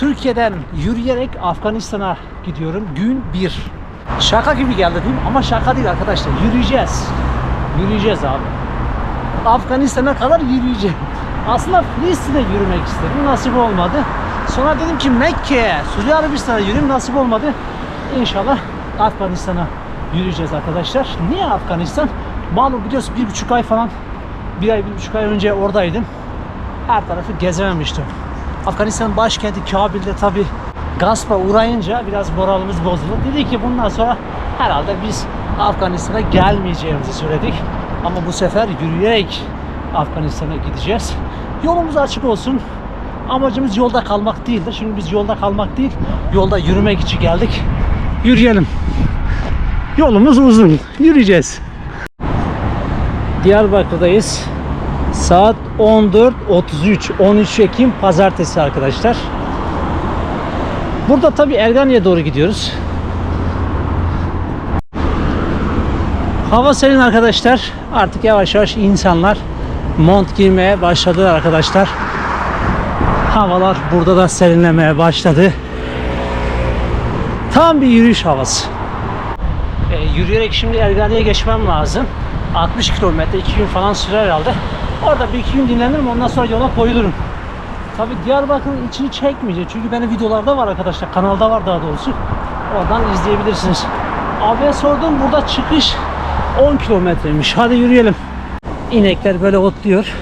Türkiye'den yürüyerek Afganistan'a gidiyorum. Gün 1. Şaka gibi geldi değil mi? Ama şaka değil arkadaşlar. Yürüyeceğiz. Yürüyeceğiz abi. Afganistan'a kadar yürüyeceğim. Aslında Filistin'e yürümek istedim. Nasip olmadı. Sonra dedim ki Mekke'ye, Suudi Arabistan'a yürüyeyim. Nasip olmadı. İnşallah Afganistan'a yürüyeceğiz arkadaşlar. Niye Afganistan? Malum biliyorsun bir buçuk ay falan bir ay, bir buçuk ay önce oradaydım. Her tarafı gezememiştim. Afganistan'ın başkenti Kabil'de tabi gaspa uğrayınca biraz moralimiz bozuldu. Dedi ki bundan sonra herhalde biz Afganistan'a gelmeyeceğimizi söyledik. Ama bu sefer yürüyerek Afganistan'a gideceğiz. Yolumuz açık olsun. Amacımız yolda kalmak değildir. Çünkü biz yolda kalmak değil, yolda yürümek için geldik. Yürüyelim. Yolumuz uzun. Yürüyeceğiz. Diyarbakır'dayız. Saat 14.33. 13 Ekim Pazartesi arkadaşlar. Burada tabi Ergani'ye doğru gidiyoruz. Hava serin arkadaşlar. Artık yavaş yavaş insanlar mont giymeye başladılar arkadaşlar. Havalar burada da serinlemeye başladı. Tam bir yürüyüş havası. E, yürüyerek şimdi Ergani'ye geçmem lazım. 60 kilometre 2 gün falan sürer herhalde. Orada bir iki gün dinlenirim ondan sonra yola koyulurum. Tabi Diyarbakır'ın içini çekmeyecek çünkü benim videolarda var arkadaşlar kanalda var daha doğrusu. Oradan izleyebilirsiniz. Abiye sordum burada çıkış 10 kilometreymiş. Hadi yürüyelim. İnekler böyle otluyor.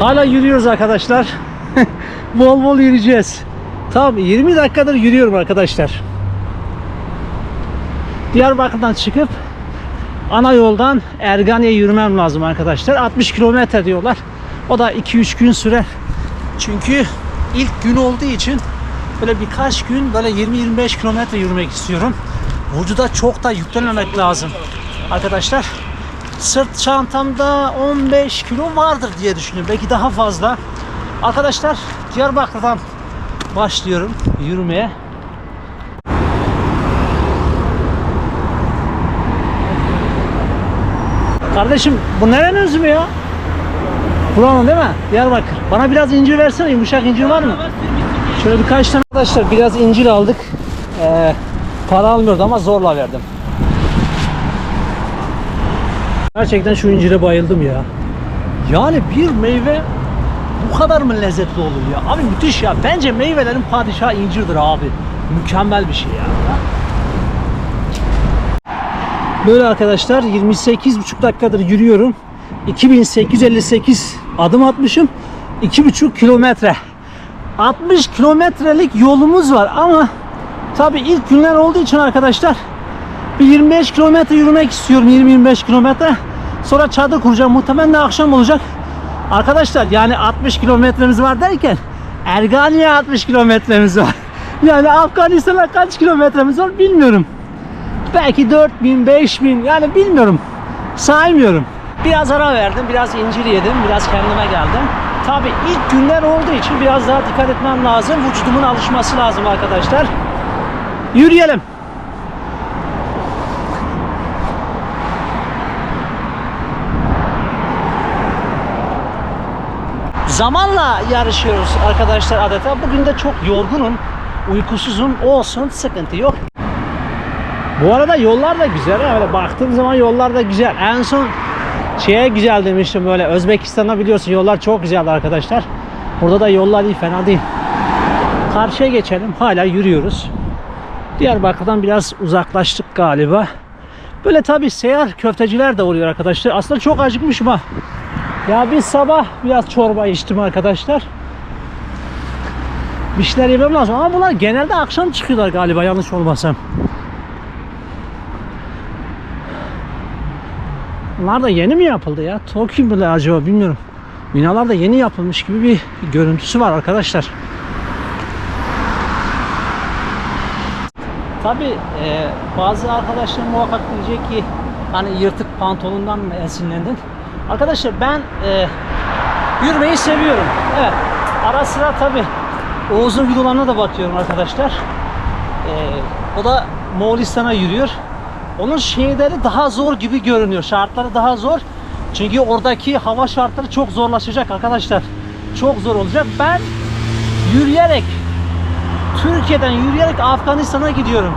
Hala yürüyoruz arkadaşlar. bol bol yürüyeceğiz. Tam 20 dakikadır yürüyorum arkadaşlar. Diyarbakır'dan çıkıp ana yoldan Ergani'ye yürümem lazım arkadaşlar. 60 kilometre diyorlar. O da 2-3 gün sürer. Çünkü ilk gün olduğu için böyle birkaç gün böyle 20-25 kilometre yürümek istiyorum. Vücuda çok da yüklenmemek lazım. Arkadaşlar sırt çantamda 15 kilo vardır diye düşünüyorum. Belki daha fazla. Arkadaşlar Diyarbakır'dan başlıyorum yürümeye. Kardeşim bu nerenin üzümü ya? Buranın değil mi? Diyarbakır. Bana biraz incir versene. Yumuşak incir var mı? Şöyle birkaç tane arkadaşlar biraz incir aldık. Ee, para almıyordu ama zorla verdim. Gerçekten şu incire bayıldım ya. Yani bir meyve bu kadar mı lezzetli olur ya? Abi müthiş ya. Bence meyvelerin padişahı incirdir abi. Mükemmel bir şey ya. Böyle arkadaşlar 28,5 dakikadır yürüyorum. 2858 adım atmışım. 2,5 kilometre. 60 kilometrelik yolumuz var ama tabi ilk günler olduğu için arkadaşlar bir 25 kilometre yürümek istiyorum 20-25 kilometre. Sonra çadır kuracağım. Muhtemelen de akşam olacak. Arkadaşlar yani 60 kilometremiz var derken Ergani'ye 60 kilometremiz var. Yani Afganistan'a kaç kilometremiz var bilmiyorum. Belki 4000, 5000 yani bilmiyorum. Saymıyorum. Biraz ara verdim, biraz incir yedim, biraz kendime geldim. Tabi ilk günler olduğu için biraz daha dikkat etmem lazım. Vücudumun alışması lazım arkadaşlar. Yürüyelim. Zamanla yarışıyoruz arkadaşlar adeta. Bugün de çok yorgunum, uykusuzum. Olsun, sıkıntı yok. Bu arada yollar da güzel. Öyle baktığım zaman yollar da güzel. En son şeye güzel demiştim böyle Özbekistan'a biliyorsun yollar çok güzeldi arkadaşlar. Burada da yollar iyi fena değil. Karşıya geçelim. Hala yürüyoruz. Diyarbakır'dan biraz uzaklaştık galiba. Böyle tabi seyyar köfteciler de oluyor arkadaşlar. Aslında çok acıkmışım ha. Ya bir sabah biraz çorba içtim arkadaşlar. Bir şeyler yemem lazım ama bunlar genelde akşam çıkıyorlar galiba yanlış olmasam. Bunlar da yeni mi yapıldı ya? Tokyo mu acaba bilmiyorum. Binalar da yeni yapılmış gibi bir görüntüsü var arkadaşlar. Tabi e, bazı arkadaşlar muhakkak diyecek ki hani yırtık pantolondan mı esinlendin? Arkadaşlar ben e, yürümeyi seviyorum. Evet. Ara sıra tabi Oğuz'un videolarına da bakıyorum arkadaşlar. E, o da Moğolistan'a yürüyor. onun şeyleri daha zor gibi görünüyor. Şartları daha zor. Çünkü oradaki hava şartları çok zorlaşacak arkadaşlar. Çok zor olacak. Ben yürüyerek Türkiye'den yürüyerek Afganistan'a gidiyorum.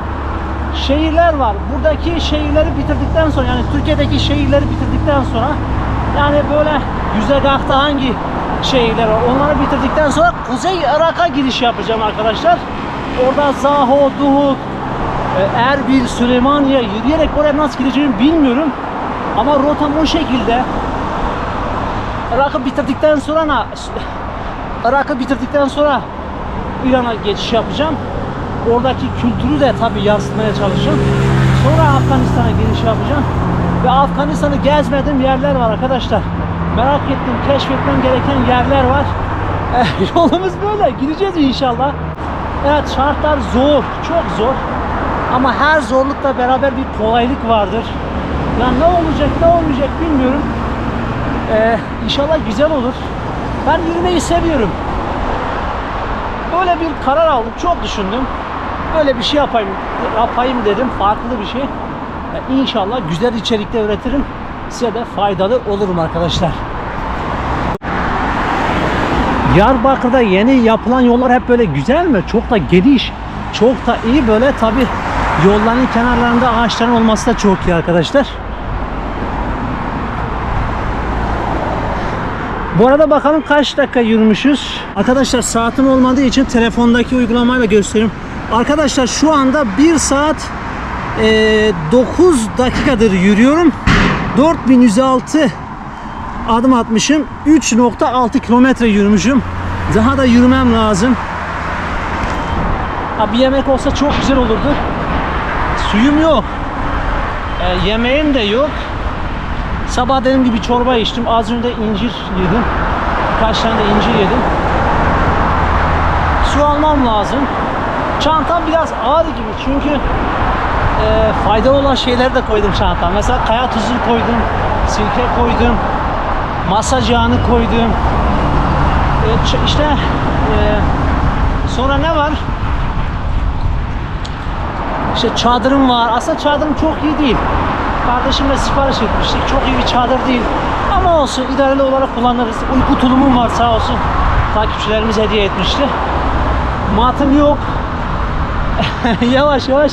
Şehirler var. Buradaki şehirleri bitirdikten sonra yani Türkiye'deki şehirleri bitirdikten sonra yani böyle güzergahta hangi şehirler var onları bitirdikten sonra Kuzey Irak'a giriş yapacağım arkadaşlar. Orada Zaho, Duhuk, e, Erbil, Süleymaniye yürüyerek oraya nasıl gideceğimi bilmiyorum. Ama rotam o şekilde. Irak'ı bitirdikten sonra Irak'ı bitirdikten sonra İran'a geçiş yapacağım. Oradaki kültürü de tabii yansıtmaya çalışacağım. Sonra Afganistan'a giriş yapacağım. Ve Afganistan'ı gezmediğim yerler var arkadaşlar. Merak ettim, keşfetmem gereken yerler var. Eh, Yolumuz böyle. Gideceğiz inşallah. Evet şartlar zor, çok zor. Ama her zorlukla beraber bir kolaylık vardır. Ya ne olacak, ne olmayacak bilmiyorum. Ee, inşallah güzel olur. Ben yürümeyi seviyorum. Böyle bir karar aldım. Çok düşündüm. Böyle bir şey yapayım, yapayım dedim. Farklı bir şey. Ee, İnşallah güzel içerikte üretirim. Size de faydalı olurum arkadaşlar. Diyarbakır'da yeni yapılan yollar hep böyle güzel mi? Çok da geniş, çok da iyi böyle tabi yolların kenarlarında ağaçların olması da çok iyi arkadaşlar. Bu arada bakalım kaç dakika yürümüşüz. Arkadaşlar saatim olmadığı için telefondaki uygulamayla göstereyim. Arkadaşlar şu anda 1 saat eee, 9 dakikadır yürüyorum. 4106 adım atmışım. 3.6 kilometre yürümüşüm. Daha da yürümem lazım. Ha, bir yemek olsa çok güzel olurdu. Suyum yok. E, yemeğim de yok. Sabah dediğim gibi çorba içtim. Az önce incir yedim. Kaç tane de incir yedim. Su almam lazım. Çantam biraz ağır gibi çünkü e, faydalı olan şeyleri de koydum çantama. Mesela kaya tuzu koydum, sirke koydum, masaj yağını koydum. E, işte e, sonra ne var? İşte çadırım var. Aslında çadırım çok iyi değil. Kardeşimle sipariş etmiştik. Çok iyi bir çadır değil. Ama olsun idareli olarak kullanırız. Uyku tulumum var sağ olsun. Takipçilerimiz hediye etmişti. Matım yok. yavaş yavaş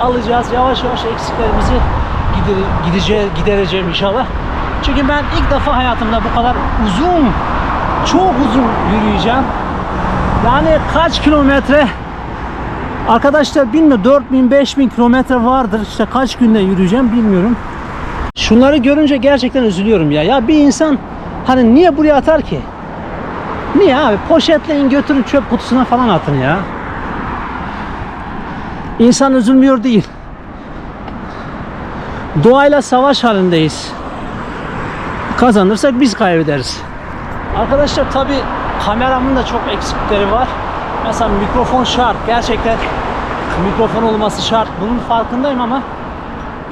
alacağız. Yavaş yavaş eksiklerimizi gider, gideceğiz, gidereceğim inşallah. Çünkü ben ilk defa hayatımda bu kadar uzun, çok uzun yürüyeceğim. Yani kaç kilometre Arkadaşlar bilmiyorum 4000 5000 kilometre vardır. İşte kaç günde yürüyeceğim bilmiyorum. Şunları görünce gerçekten üzülüyorum ya. Ya bir insan hani niye buraya atar ki? Niye abi? Poşetleyin götürün çöp kutusuna falan atın ya. İnsan üzülmüyor değil. Doğayla savaş halindeyiz. Kazanırsak biz kaybederiz. Arkadaşlar tabi kameramın da çok eksikleri var. Mesela mikrofon şart. Gerçekten mikrofon olması şart. Bunun farkındayım ama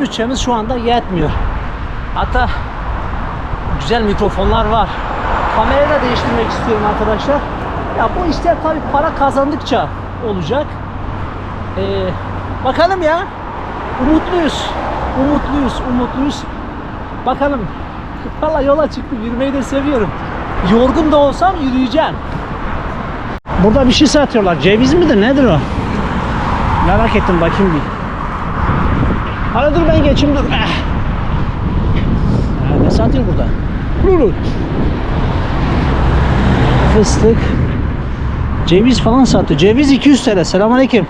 bütçemiz şu anda yetmiyor. Hatta güzel mikrofonlar var. Kamerayı da değiştirmek istiyorum arkadaşlar. Ya bu işler tabi para kazandıkça olacak. Ee, bakalım ya. Umutluyuz. Umutluyuz. Umutluyuz. Bakalım. Valla yola çıktım. Yürümeyi de seviyorum. Yorgun da olsam yürüyeceğim. Burada bir şey satıyorlar. Ceviz midir nedir o? Merak ettim bakayım bir. Hala dur ben geçeyim dur. Ha, ne satıyor burada? Lulu. Fıstık. Ceviz falan satıyor. Ceviz 200 TL. Selamünaleyküm.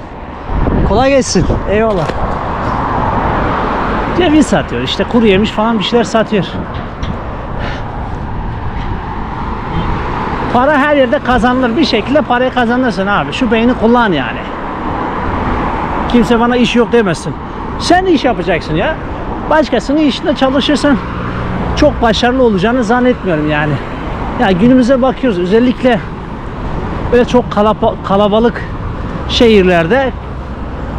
Kolay gelsin. Eyvallah. Ceviz satıyor. İşte kuru yemiş falan bir şeyler satıyor. Para her yerde kazanılır. Bir şekilde parayı kazanırsın abi. Şu beyni kullan yani. Kimse bana iş yok demesin. Sen iş yapacaksın ya. Başkasının işinde çalışırsan çok başarılı olacağını zannetmiyorum yani. Ya günümüze bakıyoruz özellikle böyle çok kalapa- kalabalık şehirlerde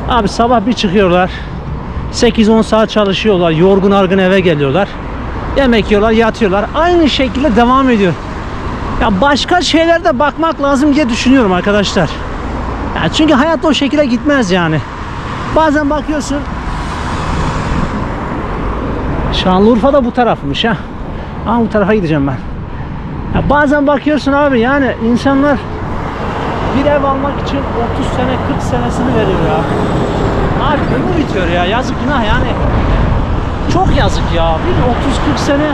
abi sabah bir çıkıyorlar 8-10 saat çalışıyorlar yorgun argın eve geliyorlar yemek yiyorlar yatıyorlar aynı şekilde devam ediyor ya başka şeylerde bakmak lazım diye düşünüyorum arkadaşlar. Ya çünkü hayat o şekilde gitmez yani. Bazen bakıyorsun Şanlıurfa da bu tarafmış ha. Ama bu tarafa gideceğim ben. Ya bazen bakıyorsun abi yani insanlar bir ev almak için 30 sene 40 senesini veriyor ya. Abi ömür bitiyor ya yazık günah yani. Çok yazık ya. Bir 30-40 sene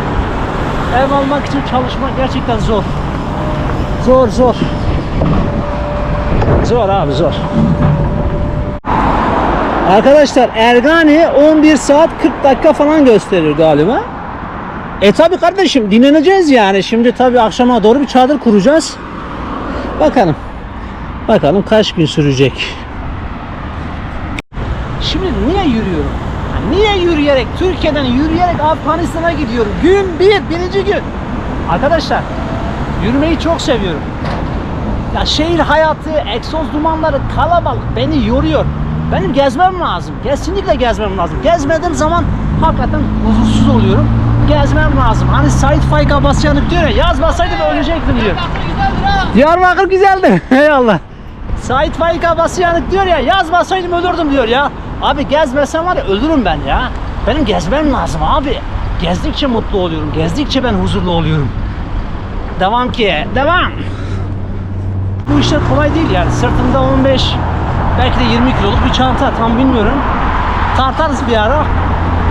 ev almak için çalışmak gerçekten zor. Zor zor. Zor abi zor. Arkadaşlar Ergani 11 saat 40 dakika falan gösterir galiba. E tabi kardeşim dinleneceğiz yani. Şimdi tabi akşama doğru bir çadır kuracağız. Bakalım. Bakalım kaç gün sürecek. Şimdi niye yürüyorum? Ha, Niye yürüyerek, Türkiye'den yürüyerek Afganistan'a gidiyorum? Gün bir, birinci gün. Arkadaşlar, yürümeyi çok seviyorum. Ya şehir hayatı, egzoz dumanları, kalabalık beni yoruyor. Benim gezmem lazım. Kesinlikle gezmem lazım. Gezmediğim zaman hakikaten huzursuz oluyorum. Gezmem lazım. Hani Sait Faik Abbasyanık diyor ya, yazmasaydım ölecektim diyor. Diyarbakır güzeldir. Eyvallah. Sait Faik Abbasyanık diyor ya, yazmasaydım ölürdüm diyor ya. Abi gezmesem var ya ölürüm ben ya. Benim gezmem lazım abi. Gezdikçe mutlu oluyorum. Gezdikçe ben huzurlu oluyorum. Devam ki. Devam. Bu işler kolay değil yani. Sırtımda 15 belki de 20 kiloluk bir çanta tam bilmiyorum. Tartarız bir ara.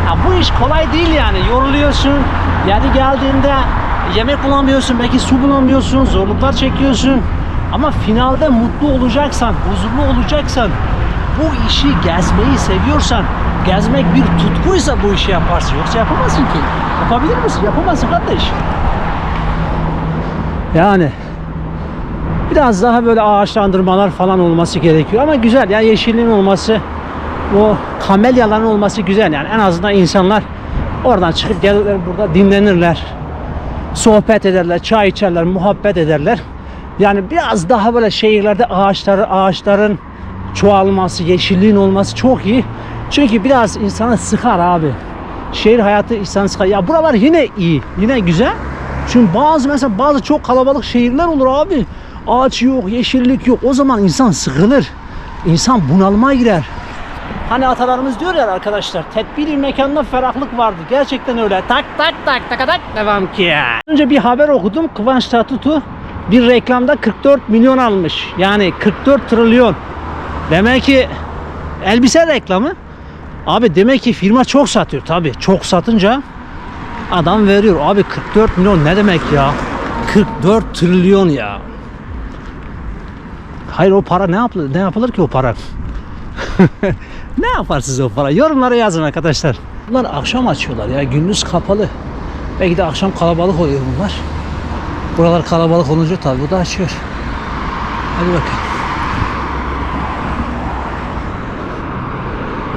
Ya bu iş kolay değil yani. Yoruluyorsun. Yani geldiğinde yemek bulamıyorsun, belki su bulamıyorsun, zorluklar çekiyorsun. Ama finalde mutlu olacaksan, huzurlu olacaksan, bu işi gezmeyi seviyorsan, gezmek bir tutkuysa bu işi yaparsın. Yoksa yapamazsın ki. Yapabilir misin? Yapamazsın kardeş. Yani biraz daha böyle ağaçlandırmalar falan olması gerekiyor ama güzel yani yeşilliğin olması o kamelyaların olması güzel yani en azından insanlar oradan çıkıp gelirler burada dinlenirler sohbet ederler çay içerler muhabbet ederler yani biraz daha böyle şehirlerde ağaçları ağaçların çoğalması yeşilliğin olması çok iyi. Çünkü biraz insanı sıkar abi. Şehir hayatı insanı sıkar. Ya buralar yine iyi yine güzel. Çünkü bazı mesela bazı çok kalabalık şehirler olur abi. Ağaç yok yeşillik yok. O zaman insan sıkılır. İnsan bunalıma girer. Hani atalarımız diyor ya arkadaşlar tedbiri mekanda ferahlık vardı. Gerçekten öyle. Tak tak tak tak tak. Devam ki. Önce bir haber okudum. Kıvanç Tatlıtuğ bir reklamda 44 milyon almış. Yani 44 trilyon. Demek ki elbise reklamı. Abi demek ki firma çok satıyor tabi. Çok satınca adam veriyor. Abi 44 milyon ne demek ya? 44 trilyon ya. Hayır o para ne yapılır? Ne yapılır ki o para? ne yaparsınız o para? Yorumlara yazın arkadaşlar. Bunlar akşam açıyorlar ya. Gündüz kapalı. Belki de akşam kalabalık oluyor bunlar. Buralar kalabalık olunca tabii bu da açıyor. Hadi bakalım.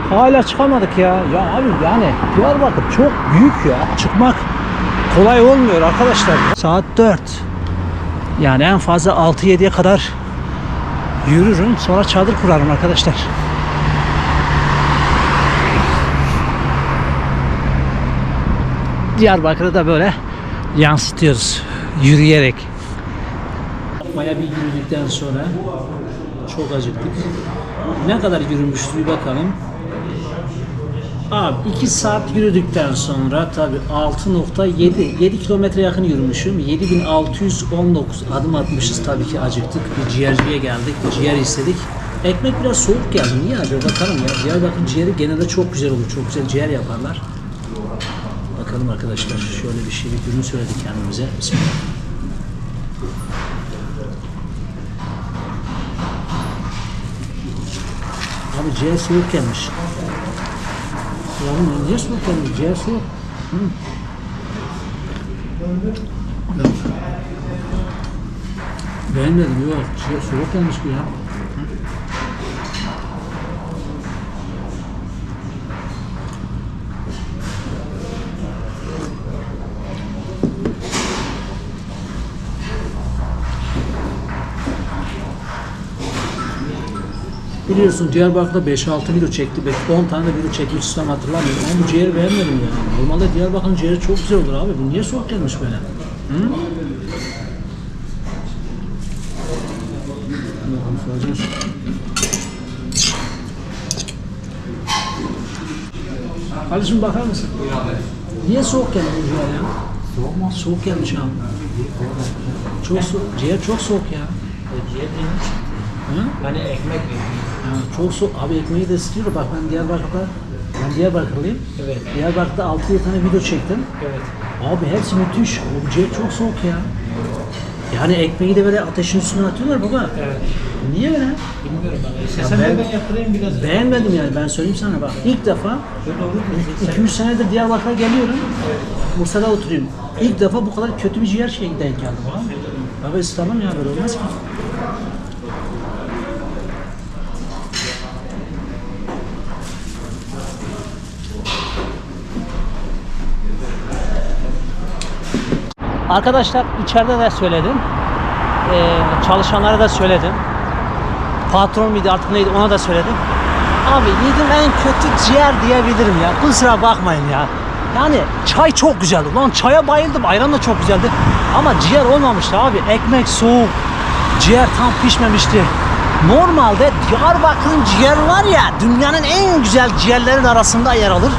Hala çıkamadık ya. Ya abi yani Diyarbakır çok büyük ya. Çıkmak kolay olmuyor arkadaşlar. Saat 4. Yani en fazla 6-7'ye kadar yürürüm. Sonra çadır kurarım arkadaşlar. Diyarbakır'ı da böyle yansıtıyoruz yürüyerek. Maya bir yürüdükten sonra çok acıktık. Ne kadar yürümüştü bir bakalım. Abi 2 saat yürüdükten sonra tabi 6.7 7 kilometre yakın yürümüşüm. 7619 adım atmışız tabii ki acıktık. Bir ciğerciye geldik. Ciğer istedik. Ekmek biraz soğuk geldi. Niye abi bakalım ya. Diyarbakır ciğeri genelde çok güzel olur. Çok güzel ciğer yaparlar. Bakalım arkadaşlar. Şöyle bir şey bir ürün söyledik kendimize. Bismillah. Abi ciğer soğuk gelmiş. Yani niye soğuk gelmiş? Ciğer soğuk. Hı. Beğenmedim yok. Ciğer soğuk gelmiş bu ya. Biliyorsun Diyarbakır'da 5-6 kilo çekti. Belki 10 tane de video çekmişsem hatırlamıyorum. Ama bu ciğeri beğenmedim yani. Normalde Diyarbakır'ın ciğeri çok güzel olur abi. Bu niye soğuk gelmiş böyle? Hı? Kardeşim bakar mısın? Niye soğuk geldi bu ciğer ya? Soğuk mu? Soğuk gelmiş abi. Çok soğuk. Ciğer çok soğuk ya. Ciğer yemiş. Hı? Hani ekmek yemiş. Ha, çok soğuk. Abi ekmeği de ısıtıyor. Bak ben Diyarbakır'da ben Diyarbakırlıyım. Evet. Diyarbakır'da 6-7 tane video çektim. Evet. Abi hepsi müthiş. O ciğer çok soğuk ya. Yani ekmeği de böyle ateşin üstüne atıyorlar baba. Evet. Niye böyle? Bilmiyorum ben. İstersen ben- ben, ben yaptırayım biraz. Beğenmedim yani ben söyleyeyim sana bak. İlk defa Şöyle olur mu? 2-3 senedir Diyarbakır'a geliyorum. Bursa'da oturuyorum. İlk defa bu kadar kötü bir ciğer şey denk geldim. Abi, abi ısıtamam ya böyle olmaz ki. Arkadaşlar içeride de söyledim. Ee, çalışanlara da söyledim. Patron muydu artık neydi ona da söyledim. Abi yedim en kötü ciğer diyebilirim ya. Kusura bakmayın ya. Yani çay çok güzeldi. Lan çaya bayıldım. Ayran da çok güzeldi. Ama ciğer olmamıştı abi. Ekmek soğuk. Ciğer tam pişmemişti. Normalde Diyarbakır'ın ciğer var ya dünyanın en güzel ciğerlerin arasında yer alır.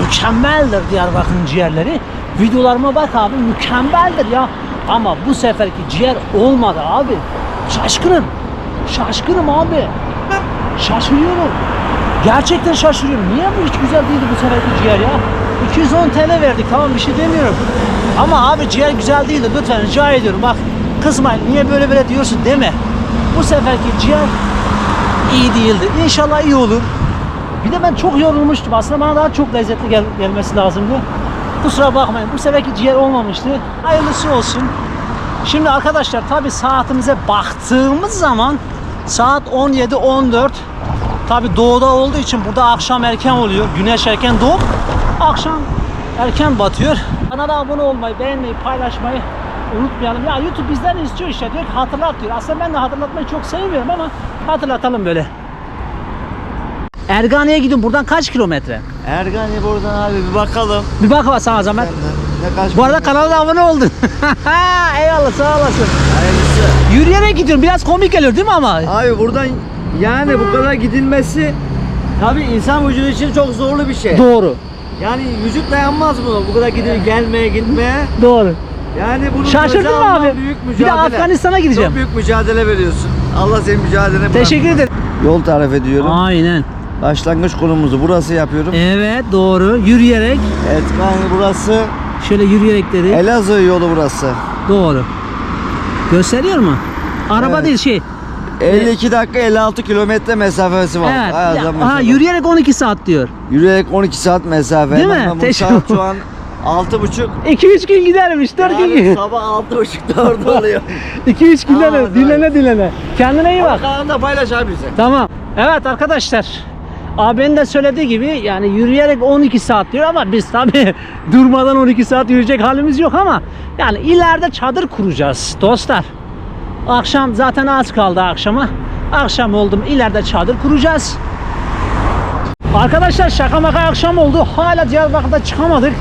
Mükemmeldir Diyarbakır'ın ciğerleri. Videolarıma bak abi mükemmeldir ya. Ama bu seferki ciğer olmadı abi. Şaşkınım. Şaşkınım abi. Şaşırıyorum. Gerçekten şaşırıyorum. Niye bu hiç güzel değildi bu seferki ciğer ya? 210 TL verdik tamam bir şey demiyorum. Ama abi ciğer güzel değildi lütfen rica ediyorum. Bak kızmayın niye böyle böyle diyorsun deme. Bu seferki ciğer iyi değildi. İnşallah iyi olur. Bir de ben çok yorulmuştum. Aslında bana daha çok lezzetli gel- gelmesi lazımdı. Kusura bakmayın. Bu seferki ciğer olmamıştı. Hayırlısı olsun. Şimdi arkadaşlar tabi saatimize baktığımız zaman saat 17-14 tabi doğuda olduğu için burada akşam erken oluyor. Güneş erken doğup akşam erken batıyor. Kanala abone olmayı, beğenmeyi, paylaşmayı unutmayalım. Ya YouTube bizden istiyor işte diyor ki hatırlat diyor. Aslında ben de hatırlatmayı çok sevmiyorum ama hatırlatalım böyle. Ergani'ye gidiyorum. Buradan kaç kilometre? Ergani buradan abi bir bakalım. Bir bak sana Zahmet. Ne kaç Bu arada kanala abone oldun. Eyvallah sağ olasın. Hayırlısı. Yürüyerek gidiyorum. Biraz komik geliyor değil mi ama? Abi buradan yani bu kadar gidilmesi tabi insan vücudu için çok zorlu bir şey. Doğru. Yani vücut dayanmaz buna bu kadar gidip gelmeye gitmeye. Doğru. Yani bunu Şaşırdın göze mı alman abi? Büyük Bir de mücadele. Afganistan'a gideceğim. Çok büyük mücadele veriyorsun. Allah senin mücadelene Teşekkür ederim. Yol tarif ediyorum. Aynen. Başlangıç konumuzu burası yapıyorum. Evet doğru. Yürüyerek. Evet kanka burası Şöyle yürüyerek dedi. Elazığ yolu burası. Doğru. Gösteriyor mu? Araba Evet. değil şey. 52 dakika 56 kilometre mesafesi var. Evet. Bayağı Ya, aha, yürüyerek 12 saat diyor. Yürüyerek 12 saat mesafe. Değil mi? Hemen Bu saat şu an 6.30. 2-3 gün gidermiş. 4 Yani gün. sabah 6.30'da orada oluyor. 2-3 gün Aa, dinlene, evet. dinlene dinlene. Kendine iyi bak. Kanalda paylaş abi bize. Tamam. Evet arkadaşlar. Abinin de söylediği gibi yani yürüyerek 12 saat diyor ama biz tabi durmadan 12 saat yürüyecek halimiz yok ama yani ileride çadır kuracağız dostlar. Akşam zaten az kaldı akşama. Akşam oldum ileride çadır kuracağız. Arkadaşlar şaka maka akşam oldu. Hala Diyarbakır'da çıkamadık.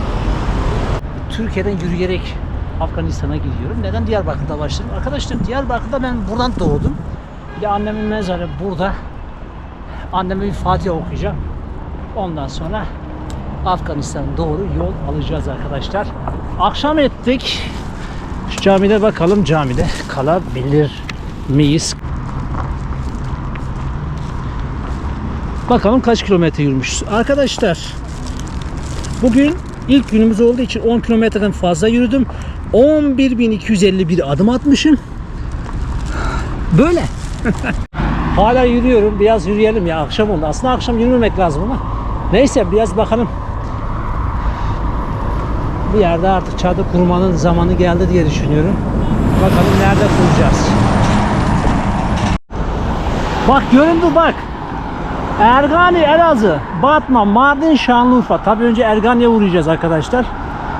Türkiye'den yürüyerek Afganistan'a gidiyorum. Neden Diyarbakır'da başladım? Arkadaşlar Diyarbakır'da ben buradan doğdum. Bir de annemin mezarı burada. Anneme bir Fatiha okuyacağım. Ondan sonra Afganistan'a doğru yol alacağız arkadaşlar. Akşam ettik. Şu camide bakalım camide kalabilir miyiz? Bakalım kaç kilometre yürümüşüz. Arkadaşlar bugün ilk günümüz olduğu için 10 kilometreden fazla yürüdüm. 11.251 adım atmışım. Böyle. Hala yürüyorum. Biraz yürüyelim ya. Akşam oldu. Aslında akşam yürümemek lazım ama. Neyse biraz bakalım. Bir yerde artık çadır kurmanın zamanı geldi diye düşünüyorum. Bakalım nerede kuracağız. Bak göründü bak. Ergani, Elazığ, Batman, Mardin, Şanlıurfa. Tabii önce Ergani'ye uğrayacağız arkadaşlar.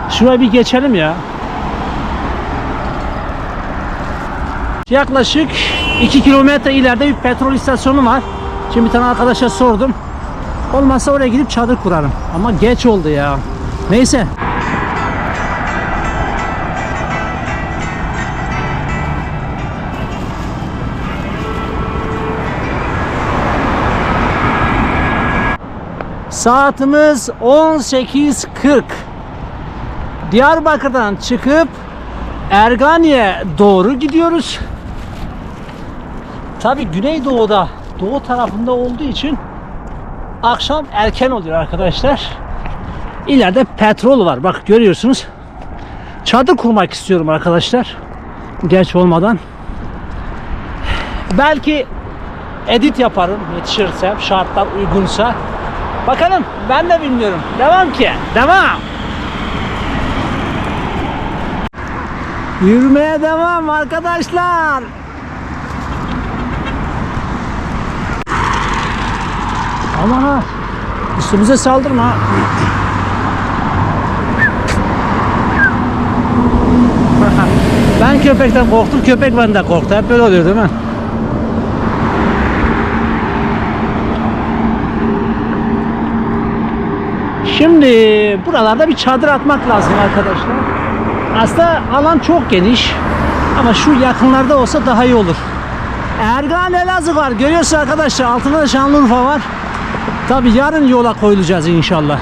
Şuraya bir geçelim ya. Yaklaşık 2 kilometre ileride bir petrol istasyonu var. Şimdi bir tane arkadaşa sordum. Olmazsa oraya gidip çadır kurarım. Ama geç oldu ya. Neyse. Saatimiz 18.40. Diyarbakır'dan çıkıp Ergani'ye doğru gidiyoruz. Tabi Güneydoğu'da doğu tarafında olduğu için akşam erken oluyor arkadaşlar. İleride petrol var. Bak görüyorsunuz. Çadır kurmak istiyorum arkadaşlar. Geç olmadan. Belki edit yaparım yetişirsem şartlar uygunsa. Bakalım ben de bilmiyorum. Devam ki. Devam. Yürümeye devam arkadaşlar. Aman ha. Üstümüze saldırma. ben köpekten korktum, köpek benden korktu. Hep böyle oluyor değil mi? Şimdi buralarda bir çadır atmak lazım arkadaşlar. Aslında alan çok geniş ama şu yakınlarda olsa daha iyi olur. Ergan Elazığ var. Görüyorsun arkadaşlar altında da Şanlıurfa var. Tabi yarın yola koyulacağız inşallah.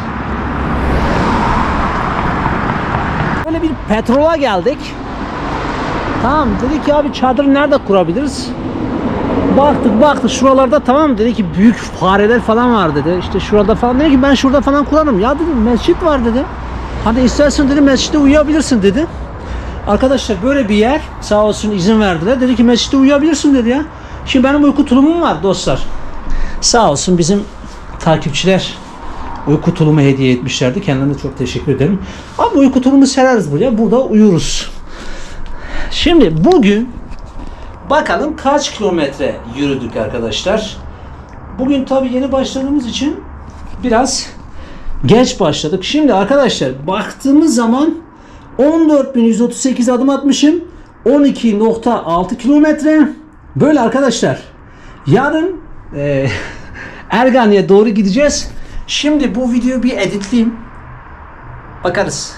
Böyle bir petrola geldik. Tamam dedik ki abi çadır nerede kurabiliriz? Baktık baktık şuralarda tamam dedi ki büyük fareler falan var dedi. İşte şurada falan dedi ki ben şurada falan kurarım. Ya dedim mescit var dedi. Hani istersen dedi mescitte uyuyabilirsin dedi. Arkadaşlar böyle bir yer sağ olsun izin verdiler. Dedi ki mescitte uyuyabilirsin dedi ya. Şimdi benim uyku tulumum var dostlar. Sağ olsun bizim takipçiler uyku tulumu hediye etmişlerdi. Kendilerine çok teşekkür ederim. Ama uyku tulumu sereriz buraya. Burada uyuruz. Şimdi bugün bakalım kaç kilometre yürüdük arkadaşlar. Bugün tabii yeni başladığımız için biraz geç başladık. Şimdi arkadaşlar baktığımız zaman 14.138 adım atmışım. 12.6 kilometre. Böyle arkadaşlar. Yarın e, Ergani'ye doğru gideceğiz. Şimdi bu videoyu bir editleyeyim. Bakarız.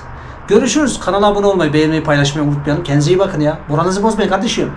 Görüşürüz. Kanala abone olmayı, beğenmeyi, paylaşmayı unutmayalım. Kendinize iyi bakın ya. Buranızı bozmayın kardeşim.